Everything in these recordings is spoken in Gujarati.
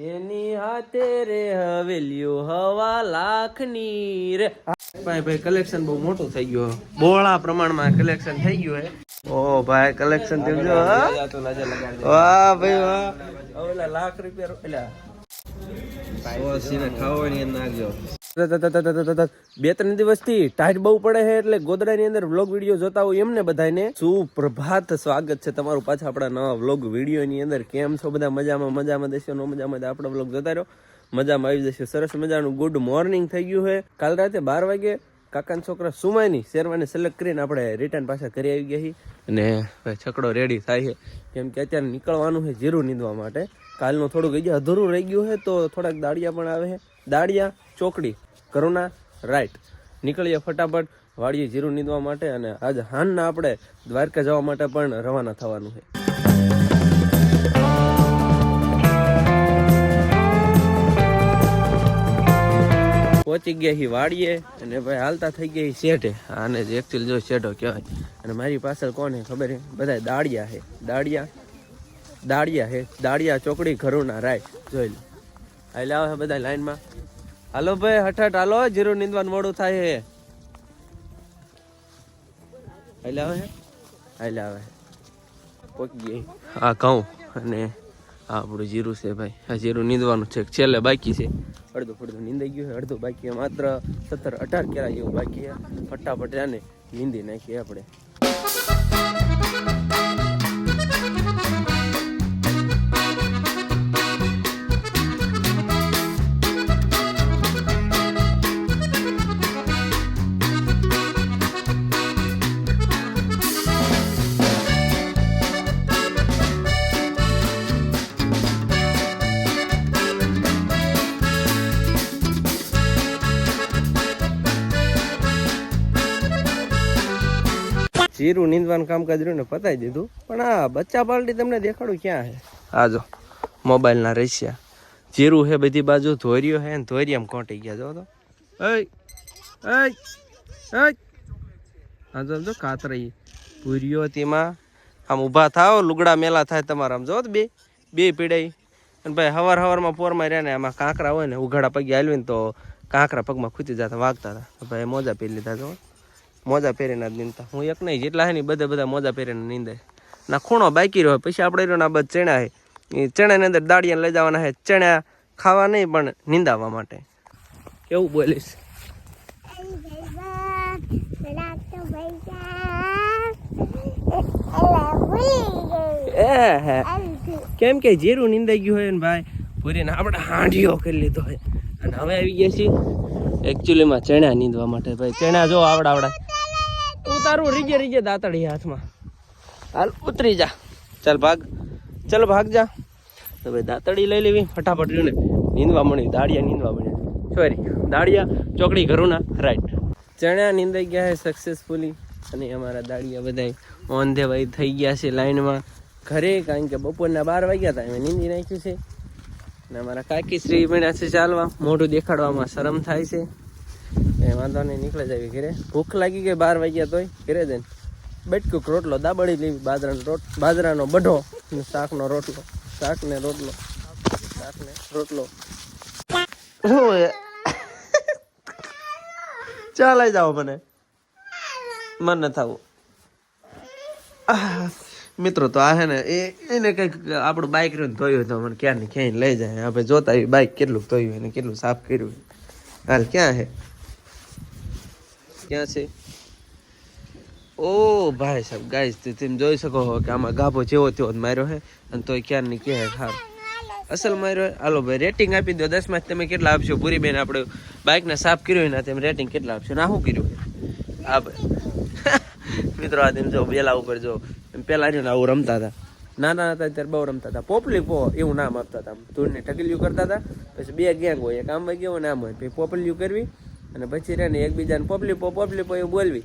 એની હાથે રે હવેલીઓ હવા લાખની રે. ભાઈ ભાઈ કલેક્શન બહુ મોટું થઈ ગયું બોળા પ્રમાણમાં કલેક્શન થઈ ગયું હે. ઓ ભાઈ કલેક્શન થઈ ગયું હા? વાહ ભાઈ વાહ. ઓલા લાખ રૂપિયા એટલે બે ત્રણ દિવસથી ટાઈટ બહુ પડે છે એટલે ગોદડાની અંદર વ્લોગ વીડિયો જોતા હોય એમને બધાને સુપ્રભાત સ્વાગત છે તમારું પાછા આપણા નવા વ્લોગ વિડીયોની અંદર. કેમ છો બધા? મજામાં મજામાં દેશો? નો મજામાં આપણો વ્લોગ જોતા રહ્યો. મજામાં આવી જશે. સરસ મજાનું ગુડ મોર્નિંગ થઈ ગયું છે. કાલ રાતે બાર વાગે કાકાના છોકરા સુમાયની શેરવાને સિલેક્ટ કરીને આપણે રિટર્ન પાછા કરી આવી ગયા છીએ. અને છકડો રેડી થાય છે. કેમ કે અત્યારે નીકળવાનું છે જીરું નીંદવા માટે. કાલનું થોડુંક હજી અધૂરું રહી ગયું છે તો થોડાક દાળિયા પણ આવે છે. દાળિયા, ચોકડી. કરુણા, રાઈટ. નીકળીએ ફટાફટ વાડીએ જીરું નીંદવા માટે અને આજ હાનના આપણે દ્વારકા જવા માટે પણ રવાના થવાનું છે. પહોંચી ગયા હી વાડીએ અને ભાઈ હાલતા થઈ ગયા હી શેઠે આને જ એકચ્યુઅલ જો શેઠો કહેવાય. અને મારી પાછળ કોને ખબર હે? બધા દાળિયા હે. દાળિયા દાળિયા હે. દાળિયા ચોકડી ઘરોના રાય જોઈ લો. એટલે આવે બધા લાઈનમાં? હાલો ભાઈ હઠાટ હાલો જીરું નીંદવાનું મોડું થાય હે. હાલે આવે હે? હાલે આવે. પોકી ગઈ. આ કહું અને આ આપણું જીરું છે ભાઈ. આ જીરું નીંદવાનું છે. છેલ્લે બાકી છે. અડધું ફડધું નીંદાઈ ગયું છે. અડધું બાકી છે. માત્ર સત્તર અઢાર કેરા જેવું બાકી છે. ફટાફટ આને નીંદી નાખીએ આપણે. જીરું નીંદવાનું કામકાજ રહ્યું ને પતાવી દીધું. પણ આ બચ્ચા પાલટી તમને દેખાડું ક્યાં છે? આ જો, મોબાઈલના રશિયા. જીરું છે બધી બાજુ, ધોર્યો છે ને ધોરિયામ કોંટી ગયા, જો તો આ જો કાતરાઈ પૂર્યો તેમાં. આમ ઊભા થાવ લુગડા મેલા થાય તમારા આમ, જો બે બે પીડાઈ. અને ભાઈ, હવાર હવારમાં પોરમાં રહ્યા ને આમાં કાંકરા હોય ને ઉઘાડા પગે હાલવી ને તો કાંકરા પગમાં ખૂતી જતા, વાગતા હતા. ભાઈ, મોજા પી લીધા, જો. મોજા પહેરીને જ નીંદતા. હું એક નહીં, જેટલા હે ને બધા બધા મોજા પહેરીને નીંદે. ના ખૂણો બાકી રહ્યો, પછી આપણે રહ્યો આ બધા ચણા હે. એ ચણાની અંદર દાળિયાને લઈ જવાના હે, ચણા ખાવા નહીં, પણ નીંદાવા માટે. કેવું બોલીશ. કેમ કે જીરું નીંદાઈ ગયું હોય ને ભાઈ પૂરીને આપણે હાંડીઓ કરી લીધો હોય. અને હવે આવી ગયા છીએ એકચ્યુઅલીમાં ચણા નીંદવા માટે. ભાઈ, ચણા જો આવડા ઉતારું રીગે રીગે દાતડી હાથમાં. હાલ ઉતરી જા. ચાલ ભાગ. ચાલ ભાગ જા. તો ભાઈ દાતડી લઈ લેવી. ફટાફટ ને. નીંદવા મળી. દાળિયા નીંદવા મળ્યા. સોરી દાળિયા ચોકડી ઘરુના. રાઈટ ચણ્યા નીંદાઈ ગયા છે સક્સેસફુલી અને અમારા દાળિયા બધા ઓન ધે way થઈ ગયા છે લાઈનમાં. ઘરે કારણ કે બપોરના બાર વાગ્યા હતા. અમે નીંદી નાખ્યું છે. અને અમારા કાકી શ્રી મળ્યા છે ચાલવા. મોઢું દેખાડવામાં શરમ થાય છે. વાંધો નહીં, નીકળે જાય ઘરે. ભૂખ લાગી ગઈ બાર વાગ્યા તોય, ઘરે જઈને. બટકુક રોટલો દાબડી લેવી, બાજરાનો રોટ, બાજરાનો બઢો ને શાકનો રોટલો. શાક ને રોટલો. શાક ને રોટલો? ચા લઈ જાઓ મને. મન ન થવું. મિત્રો તો આ હે ને, એ, એને કંઈક આપણું બાઇક રહ્યું ધોયું તો મને ક્યાં ને ક્યાંય લઈ જાય. આપણે જોતા બાઇક કેટલું ધોયું એને કેટલું સાફ કર્યું હાલ ક્યાં હે? ક્યાં છે? ઓ ભાઈ સાહેબ ગાઈસ તમે જોઈ શકો હો કે આમાં ગાભો જેવો તેવો માર્યો છે અને તોય ક્યાં ની કે હા અસલ માર્યો હાલો ભાઈ રેટિંગ આપી દો દસમાં તમે કેટલા આપશો? પૂરી બેન આપણે બાઇકને સાફ કર્યું ને તેમ રેટિંગ કેટલા આપશો? ના શું કર્યું? આ ભાઈ મિત્રો, આ તેમ જો બેલા ઉપર જો, એમ પેલા છે ને આવું રમતા હતા. નાના હતા ત્યારે બહુ રમતા હતા. પોપલી પો, એવું નામ આપતા હતા. ધૂળને ઠગલિયું કરતા હતા. પછી બે ગેંગ હોય, એક આમ વાગ્યો અને આમ હોય. પછી પોપલિયું કરવી. અને પછી રહે ને એકબીજાને પોપલી પો એ બોલવી.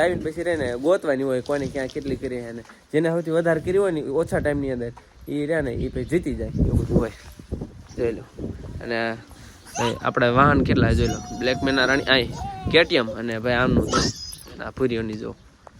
આવીને પછી રહે ને ગોતવાની હોય કોને ક્યાં કેટલી કરી અને જેને સૌથી વધારે કરી હોય ને ઓછા ટાઈમની અંદર એ રહે ને એ પછી જીતી જાય. એવું બધું હોય. જોઈ લો. અને આપણે વાહન કેટલા જોઈ લો. બ્લેક મેના રાણી, આય, કેટીએમ અને ભાઈ આમનું આ પૂરીઓની જો.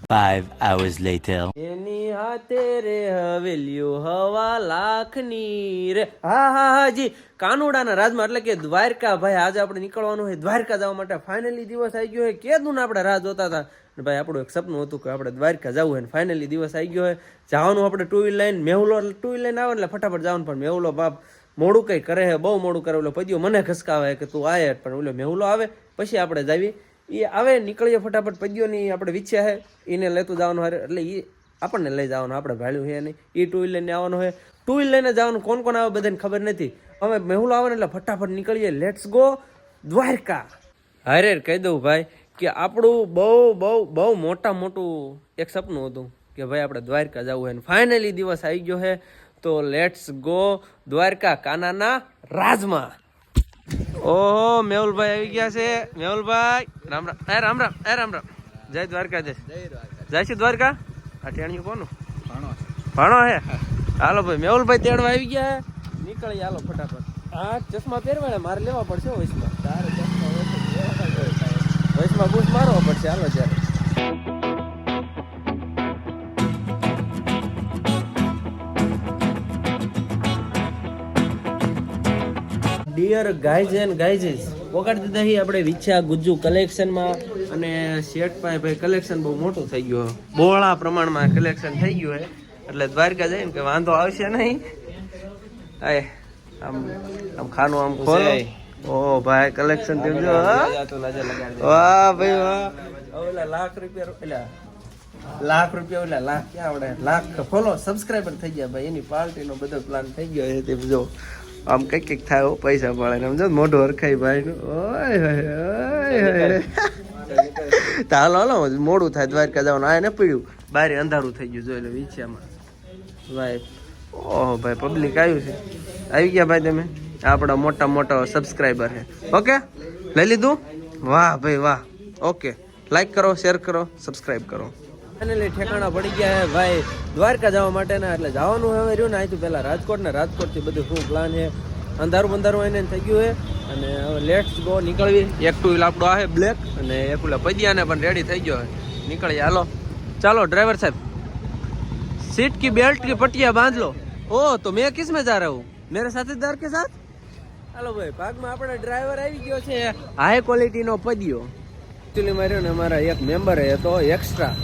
Five hours later. એની હાથે રે હવેલીઓ હવા લાખની રે. હા હા હા, જી. કાનુડાના રાજમાં એટલે કે દ્વારકા ભાઈ આજે આપણે નીકળવાનું હોય દ્વારકા જવા માટે. ફાઇનલી દિવસ આવી ગયો હોય કેદું ને આપણે રાહ જોતા હતા. ભાઈ, આપણું એક સપનું હતું કે આપણે દ્વારકા જવું હોય ફાઇનલી દિવસ આવી ગયો હોય. જવાનું આપણે ટુ વ્હીલ લઈને મેહુલો ટુ વ્હીલ લઈને આવે એટલે ફટાફટ જવાનું, પણ મેહુલો બાપ મોડું કંઈ કરે હે બહુ મોડું કરે ઓલો પદ્યો મને ખસકાવે કે તું આય પણ ઓલો મેહુલો આવે, પછી આપણે જાવી. એ આવે, નીકળીએ ફટાફટ પદ્યોની આપણે વિચ્યા હે એને લેતું જવાનું હારે. એટલે એ આપણને લઈ જવાનું, આપણે ભાડ્યું છે નહીં. એ ટુ લઈને આવવાનું હોય ટુ લઈને જવાનું, કોણ કોણ આવે બધાને ખબર નથી. અમે મેહુલ આવે ને એટલે ફટાફટ નીકળીએ. Let's go Dwarka. હારે કહી દઉં ભાઈ કે આપણું બહુ બહુ બહુ મોટા મોટું એક સપનું હતું કે ભાઈ આપણે દ્વારકા જવું હોય ફાઇનલી દિવસ આવી ગયો છે તો લેટ્સ ગો દ્વારકા કાનાના રાજમાં. ઓહો મેહુલભાઈ આવી ગયા છે. મેહુલભાઈ રામ રામ. એ રામ રામ એ રામ રામ. જય દ્વારકા જય જય શ્રી દ્વારકા? આ ટેણિયું કોનું? ભાણો હે? હાલો ભાઈ મેહુલભાઈ તેડવા આવી ગયા નીકળી હાલો ફટાફટ. હા ચશ્મા પહેરવાના મારે લેવા પડશે હો વચમાં તારે ચશ્મા. વચમાં બૂટ મારવા પડશે. હાલો ત્યારે ડિયર ગાઈઝ એન્ડ ગાઈઝીસ વગાડી દીધા હી આપણે વિછા ગુજ્જુ કલેક્શનમાં અને શેઠભાઈ ભાઈ કલેક્શન બહુ મોટું થઈ ગયું બહોળા પ્રમાણમાં કલેક્શન થઈ ગયું એટલે દ્વારકા જાય કે વાંધો આવશે નહીં. આય આમ આમ ખાનું આમ ખોલો. ઓ ભાઈ કલેક્શન તેમ જો વાહ ભાઈ વાહ. ઓલા લાખ રૂપિયા પેલા લાખ રૂપિયા ઓલા લાખ ક્યાં આવડે? લાખ ફોલો સબસ્ક્રાઈબર થઈ ગયા ભાઈ. એની પાર્ટીનો બધો પ્લાન થઈ ગયો એ જો. આમ કંઈક કંઈક થાય પૈસા મળે ને સમજો મોઢું હરખાઈ ભાઈ નું. ઓય, હોય તો હાલો હાલો મોડું થાય, દ્વારકા જવાનું. આ ને પીડ્યું. બારે અંધારું થઈ ગયું, જોઈ લે વિછામાં ભાઈ ઓહો, ભાઈ પબ્લિક આવ્યું છે. આવી ગયા ભાઈ તમે? આપણા મોટા મોટા સબસ્ક્રાઈબર છે. ઓકે? લઈ લીધું? વાહ, ભાઈ, વાહ. ઓકે. લાઈક કરો શેર કરો સબસ્ક્રાઈબ કરો. ફાઇનલી ઠેકાણા પડી ગયા હે ભાઈ. દ્વારકા જવા માટેના એટલે જવાનું હવે રહ્યું ને. અહીંથી પહેલાં રાજકોટ ને રાજકોટથી બધું શું પ્લાન છે? અંધારું બંધારું એને થઈ ગયું છે અને હવે લેટ્સ ગો નીકળવી. એક ટુ વ્હીલ આપણો આ બ્લેક અને એક ઓલા પૈયાને પણ રેડી થઈ ગયો છે નીકળીએ. હાલો. ચાલો ડ્રાઈવર સાહેબ. સીટ કી બેલ્ટ કી પટિયા બાંધ લો. ઓ, તો મેં કિસ મેં જા રહા હું? મેરે સાથીદાર કે સાથ? હાલો ભાઈ, ભાગમાં આપણો ડ્રાઈવર આવી ગયો છે. હાઈ ક્વોલિટીનો પદ્યો. એકચ્યુઅલી માર્યો ને અમારા એક મેમ્બર હતો એક્સ્ટ્રા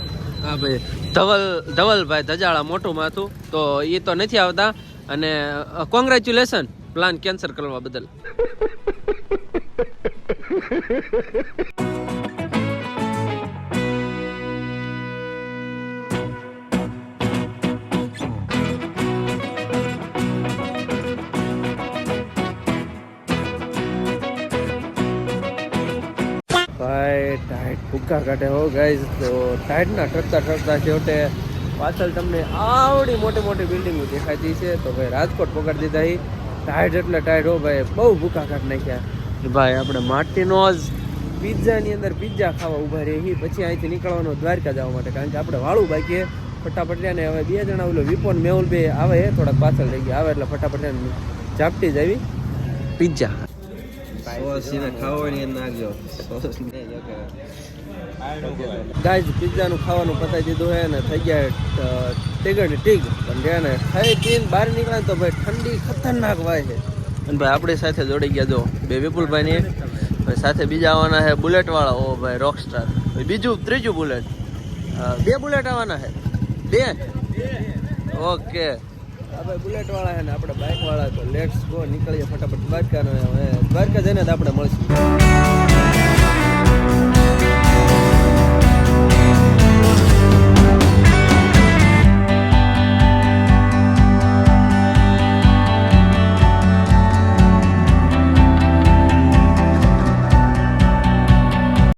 હા ભાઈ. ધવલ, ધવલભાઈ ધજાળા મોટું માથું તો એ તો નથી આવતા. અને કોંગ્રેચ્યુલેશન પ્લાન કેન્સલ કરવા બદલ. ટાઈટ કાઢે. હો ગાઈઝ તો ટાઈટના ઠરતા ઠરતા છેવટે પાછળ તમને આવડી મોટી મોટી બિલ્ડિંગો દેખાતી છે. તો ભાઈ રાજકોટ પકડી દીધા ટાઈટ એટલે ટાઈટ હો ભાઈ, બહુ ભૂખા કાઢ નાખ્યા. ભાઈ, આપણે માટીનો જ પિઝાની અંદર પિઝા ખાવા ઊભા રહી પછી અહીંથી નીકળવાનો દ્વારકા જવા માટે, કારણ કે આપણે વાળું બાકી ફટાફટિયા ફટાફટ ને હવે બે જણા ઓલો વિપોન, મેહુલ બે આવે થોડાક પાછળ થઈ ગયા. આવે એટલે ફટાફટ ઝાપટી જ આવી. પિઝા. ગાઈઝ, પિઝાનું ખાવાનું પતાવી દીધું હે ને થઈ ગયા ટીગર ટીગ. પણ રે ને ખાઈ પીને બહાર નીકળે તો ભાઈ ઠંડી ખતરનાક વાય છે. અને ભાઈ, આપણી સાથે જોડી ગયા જો, બે વિપુલભાઈ ની સાથે બીજા આવવાના છે બુલેટ વાળા ઓ ભાઈ રોક સ્ટાર બીજું, ત્રીજું બુલેટ. બે બુલેટ આવવાના છે બે? ઓકે. આ ભાઈ બુલેટ વાળા છે ને આપણે બાઇક વાળા, તો લેટ્સ ગો નીકળીએ ફટાફટ દ્વારકા દ્વારકા જઈને જ આપણે મળશું.